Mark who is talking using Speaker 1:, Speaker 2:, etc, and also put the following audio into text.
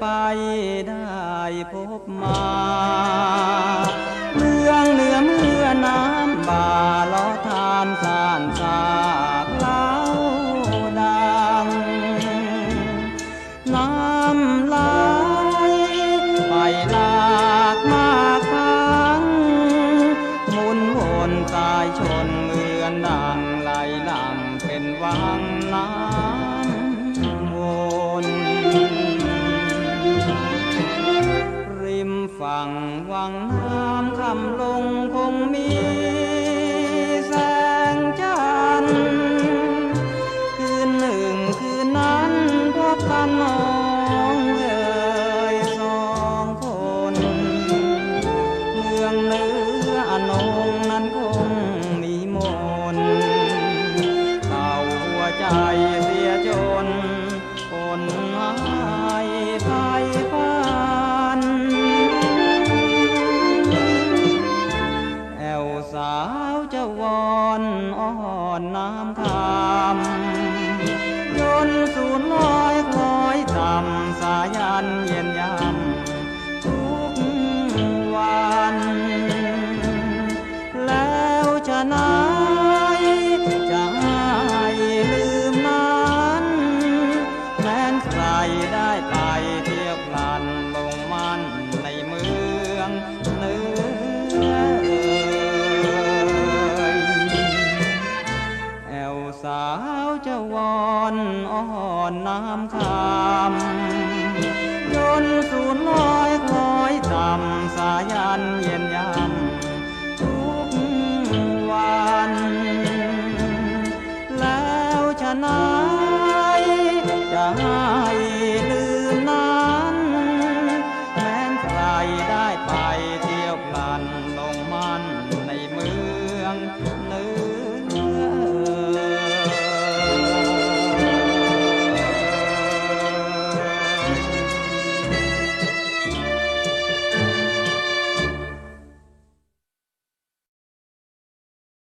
Speaker 1: ไปได้พบมาเมืองเหนือเมื่อน้ำบาล้อทานสานสากเล่าดัง น้ำไหลไปหลากมาครั้งมุนวนสายชนเมือนดังไหลลังเป็นวังน้ำ ฝั่งวังน้ำคำลงคงมี อนน้ำคำยนสูนลอยคล้อยต่ำสายันเย็นยำทุกวัน แล้วจะนั้น สาวจะวอนอ่อนน้ำคำจนสูนลอยคลอยต่ำสายันเย็นยำทุกวัน แล้วชะนายจะ